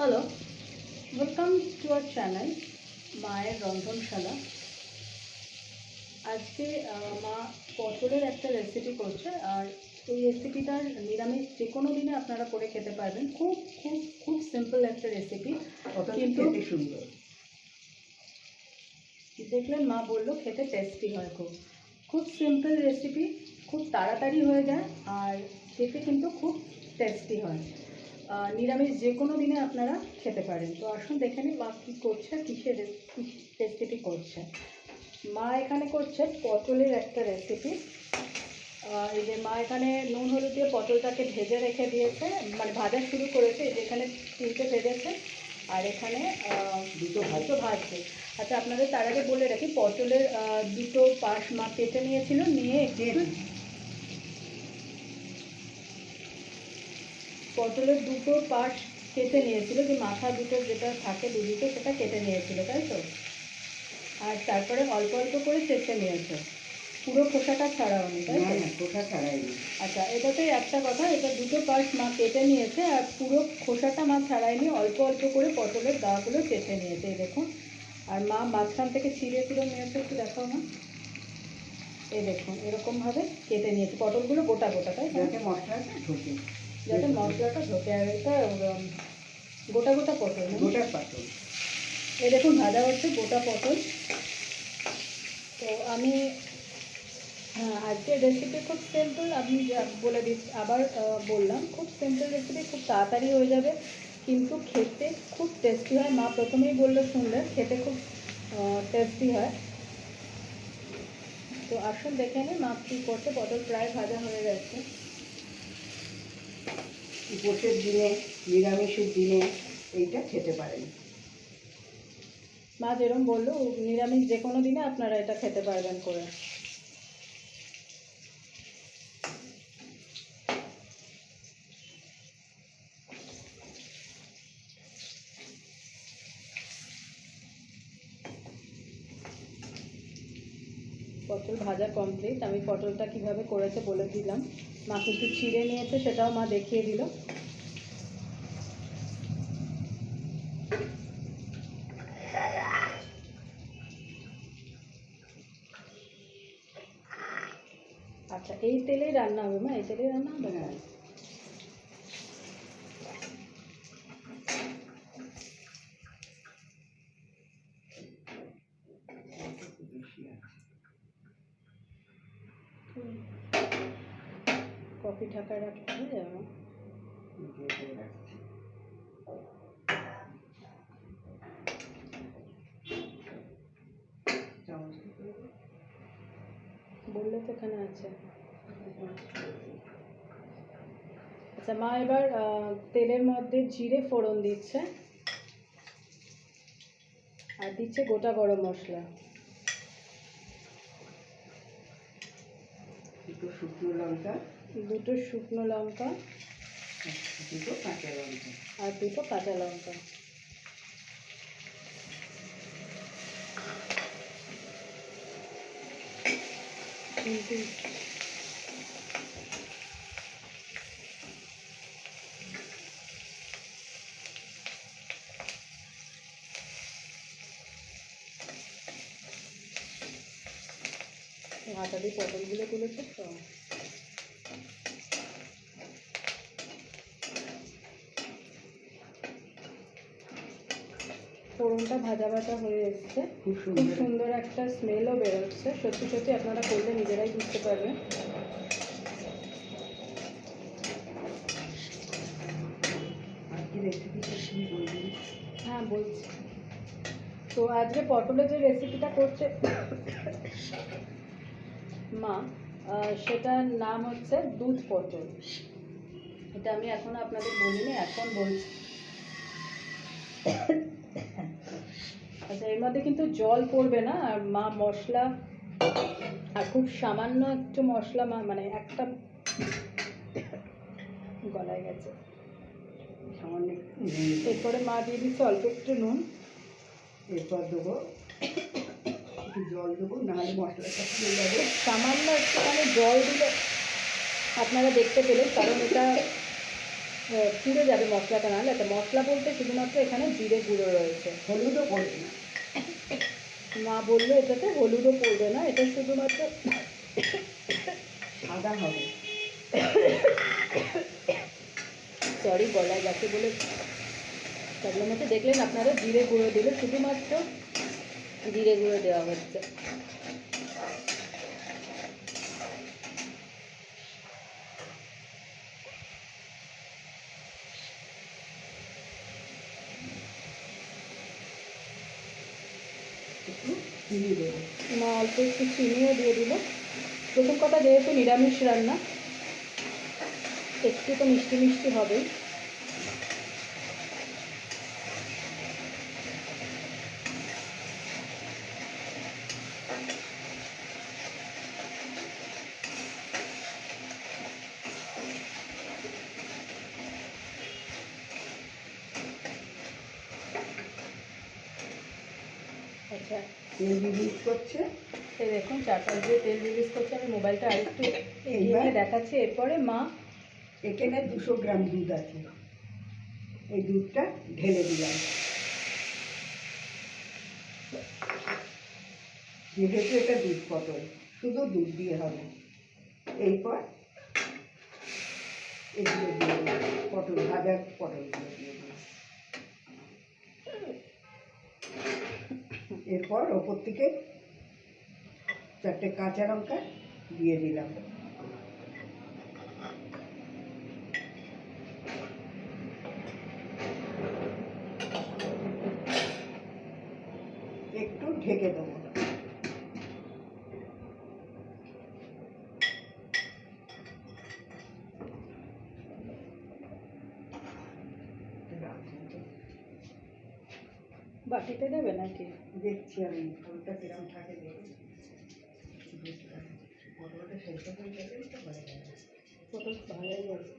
Hello welcome to our channel মায়ের রন্ধনশালা আজকে মা পটলের একটা রেসিপি করছে আর এই রেসিপিটার নিরামিষ যে কোনো দিনে আপনারা করে খেতে পারবেন। খুব খুব খুব সিম্পল একটা রেসিপি কিন্তু- সুন্দর। দেখলেন মা বলল খেতে টেস্টি হয় খুব। খুব সিম্পল রেসিপি খুব তাড়াতাড়ি হয়ে যায় আর খেতে কিন্তু খুব টেস্টি হয়। নিরামিষ যে কোনো দিনে আপনারা খেতে পারেন। তো আসুন দেখে নিন মা কী করছে কিসের রেসিপি করছে। মা এখানে করছে পটলের একটা রেসিপি এই যে মা এখানে নুন হলুদ দিয়ে পটলটাকে ভেজে রেখে দিয়েছে মানে ভাজা শুরু করেছে এই যে এখানে তিনটে ভেজেছে আর এখানে দুটো দুটো ভাজছে। আচ্ছা আপনাদের তার আগে বলে রাখি পটলের দুটো পাশ মা কেটে নিয়েছিল নিয়ে একটু পটলের দুটো পাশ কেটে নিয়েছিল যে মাথা দুটো যেটা থাকে দুদিকে সেটা কেটে নিয়েছিল তাই তো? আর তারপরে অল্প অল্প করে চেঁচে নিয়েছে। পুরো খোসাটা ছাড়াও নি তাই না কোথা ছাড়াইনি। আচ্ছা এটাতে একটা কথা এটা দুটো পার্ট মা কেটে নিয়েছে আর পুরো খোসাটা মা ছাড়ায়নি অল্প অল্প করে পটলের দাগুলো কেটে নিয়েছে এই দেখুন। আর মা মাঝখান থেকে ছিঁড়ে ছিঁড়ে নিয়েছে একটু দেখাও না। এই দেখুন এরকমভাবে কেটে নিয়েছে পটলগুলো গোটা গোটা তাই মশলাটা ঢোকে। যাতে মশলাটা ঢোকে আর এটা গোটা গোটা পটল? গোটা পাতল এই দেখুন ভাজা হচ্ছে গোটা পটল। তো আমি হ্যাঁ আজকের রেসিপি খুব সিম্পল আমি বলে দিচ্ছি আবার বললাম খুব সিম্পল রেসিপি খুব তাড়াতাড়ি হয়ে যাবে কিন্তু খেতে খুব টেস্টি হয়। মা প্রথমেই বলল শুনলে খেতে খুব টেস্টি হয়। তো আসুন দেখে নিন মা কী করছে পটল প্রায় ভাজা হয়ে গেছে। উপোসের দিনে, নিরামিষের দিনে এইটা খেতে পারেন। মা যেরকম বলল, নিরামিষ যে কোনো দিনে আপনারা এটা খেতে পারবেন করে। পটল ভাজা কমপ্লিট আমি পটলটা কীভাবে করেছে বলে দিলাম। মা কিন্তু ছিঁড়ে নিয়েছে, সেটাও মা দেখিয়ে দিল। আচ্ছা এই তেলেই রান্না হবে মা? এই তেলেই রান্না হবে? হ্যাঁ। একটু বেশি আছে। কফি ঢাকায় রাখতে হয়ে যাবে মা? দিয়ে দিয়ে রাখছি। চামচ দিয়ে করে দিই। বললে এখানে আছে। আচ্ছা মা এবার তেলের মধ্যে জিরে ফোড়ন দিচ্ছে। আর দিচ্ছে গোটা গরম মশলা। দুটো শুকনো লঙ্কা। দুটো শুকনো লঙ্কা। দুটো কাঁচা লঙ্কা। আর দুটো কাঁচা লঙ্কা। কিন্তু হাতা দিয়ে পটলগুলো তুলেছে তো? ফোড়নটা ভাজা ভাজা হয়ে এসছে। খুব সুন্দর একটা স্মেলও বেরোচ্ছে। সত্যি সত্যি আপনারা করলে নিজেরাই বুঝতে পারবেন। হ্যাঁ বলছি। তো আজকে পটলের যে রেসিপিটা করছে মা সেটার নাম হচ্ছে দুধ পটল। এটা আমি এখন আপনাদের বলিনি এখন বলছি। আচ্ছা এর মধ্যে কিন্তু জল পড়বে না আর মা মশলা আর খুব সামান্য একটু মশলা মা মানে একটা গলায় গেছে। সামান্য। এরপরে মা দিয়ে দিচ্ছে অল্প একটু নুন। এরপর দেবো জল দেবো নাহলে মশলাটা যাবে। সামান্য একটুখানি জল দিলে আপনারা দেখতে পেলেন কারণ এটা পুড়ে যাবে মশলাটা নাহলে তো মশলা বলতে শুধুমাত্র এখানে জিরে গুঁড়ো রয়েছে। হলুদও পড়বে না। মা বলল এটাতে হলুদও পড়বে না এটা শুধুমাত্র সাদা হবে। সরি গলায় যাকে বলে। তার মধ্যে দেখলেন আপনারা জিরে গুঁড়ো দিল শুধুমাত্র জিরে গুঁড়ো দেওয়া হচ্ছে। দেবো মা অল্প একটু চিনিও দিয়ে দিল। প্রথম কথা যেহেতু নিরামিষ রান্না, একটু তো মিষ্টি মিষ্টি হবেই। আচ্ছা। তেল রিলিজ করছে। এই দেখুন চারপাশ দিয়ে তেল রিলিজ করছে। আমি মোবাইলটা আরেকটু এগিয়ে এইবার? দেখাচ্ছি। এরপরে মা এখানে দুশো গ্রাম দুধ আছে। এই দুধটা ঢেলে দিলাম। যেহেতু এটা দুধ পটল শুধু দুধ দিয়ে হবে। এরপর এগুলো দিয়ে পটল ভাজা পটলগুলো দিয়ে এরপর ওপর থেকে চারটে কাঁচা লঙ্কা দিয়ে দিলাম। একটু ঢেকে দেবো। বাটিতে দেবে নাকি? দেখছি আমি ফলটা কিরম থাকে দেখি পটলটা সেদ্ধ হয়ে গেলে তো হয়ে যাবে পটল ভালোই গেছে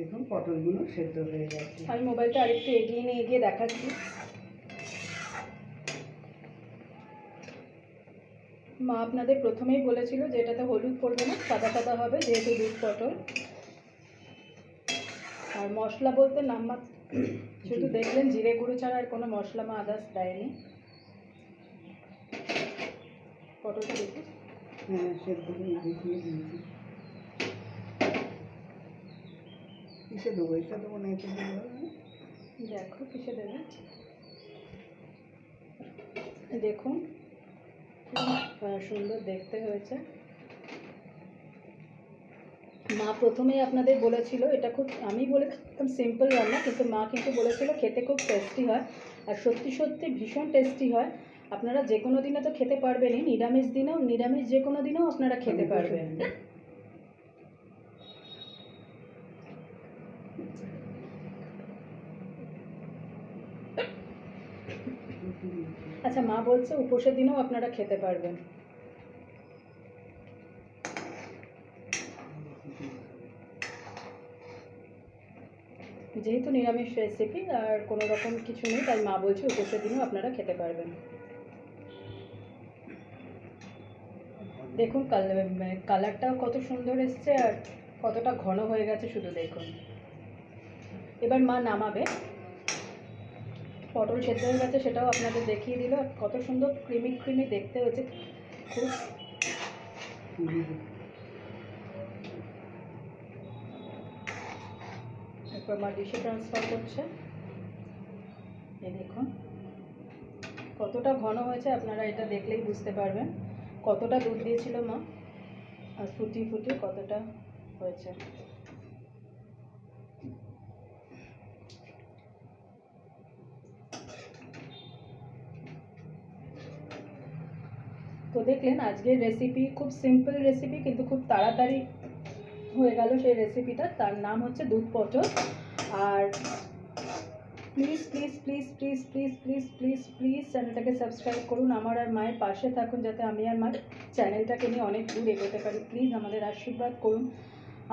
দেখুন পটলগুলো সেদ্ধ হয়ে যাচ্ছে আমি মোবাইলটা আরেকটু এগিয়ে নিয়ে গিয়ে দেখাচ্ছি। মা আপনাদের প্রথমেই বলেছিল যে এটাতে হলুদ পড়বে না সাদা সাদা হবে যেহেতু দুধ পটল। আর মশলা বলতে নাম মাত্র শুধু দেখলেন জিরে গুঁড়ো ছাড়া আর কোনো মশলা মা আদার্স দেয়নি। পটলটা দেখুন। হ্যাঁ সেদ্ধ হয়ে দেখিয়ে দিয়েছি কিসে দেবো? এটা দেবো না এটা দেবো দেখো কিসে দেবে? দেখুন সুন্দর দেখতে হয়েছে। মা প্রথমেই আপনাদের বলেছিল এটা খুব আমি বলেছিলাম সিম্পল রান্না কিন্তু মা কিন্তু বলেছিল খেতে খুব টেস্টি হয়। আর সত্যি সত্যি ভীষণ টেস্টি হয়। আপনারা যে কোনো দিনে তো খেতে পারবেনই নিরামিষ দিনেও নিরামিষ যে কোনো দিনেও আপনারা খেতে পারবেন। আচ্ছা মা বলছে উপোসের দিনেও আপনারা খেতে পারবেন। যেহেতু নিরামিষ রেসিপি আর কোনো রকম কিছু নেই, তাই মা বলছে উপোসের দিনেও আপনারা খেতে পারবেন। দেখুন কালারটাও কত সুন্দর এসছে আর কতটা ঘন হয়ে গেছে, শুধু দেখুন। এবার মা নামাবে। পটল সেদ্ধ হয়ে গেছে, সেটাও আপনাদের দেখিয়ে দিল। কত সুন্দর ক্রিমি ক্রিমি দেখতে হয়েছে। খুব এরপর মা ডিশে ট্রান্সফার করছে। এই দেখুন। কতটা ঘন হয়েছে আপনারা এটা দেখলেই বুঝতে পারবেন। কতটা দুধ দিয়েছিল মা। আর ফুটি ফুটি কতটা হয়েছে। দেখলেন আজকের রেসিপি খুব সিম্পল রেসিপি কিন্তু খুব তাড়াতাড়ি হয়ে গেল সেই রেসিপিটা তার নাম হচ্ছে দুধ পটল। আর please please please please please please please please চ্যানেলটাকে সাবস্ক্রাইব করুন। আমার আর মায়ের পাশে থাকুন যাতে আমি আর মায়ের চ্যানেলটাকে নিয়ে অনেক দূর এগোতে পারি। প্লিজ আমাদের আশীর্বাদ করুন।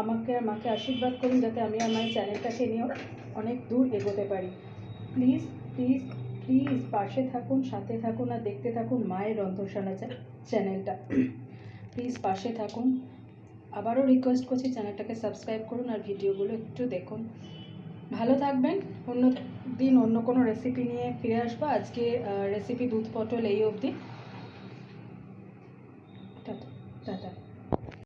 আমাকে আর মাকে আশীর্বাদ করুন যাতে আমি আর মায়ের চ্যানেলটাকে নিয়ে অনেক দূর এগোতে পারি। প্লিজ প্লিজ প্লিজ পাশে থাকুন, সাথে থাকুন আর দেখতে থাকুন মায়ের রন্ধনশালা চ্যা- চ্যানেলটা। প্লিজ পাশে থাকুন। আবারও রিকোয়েস্ট করছি চ্যানেলটাকে সাবস্ক্রাইব করুন আর ভিডিওগুলো একটু দেখুন। ভালো থাকবেন। অন্য দিন অন্য কোনো রেসিপি নিয়ে ফিরে আসব। আজকে রেসিপি দুধ পটল এই অবধি। Tata tata.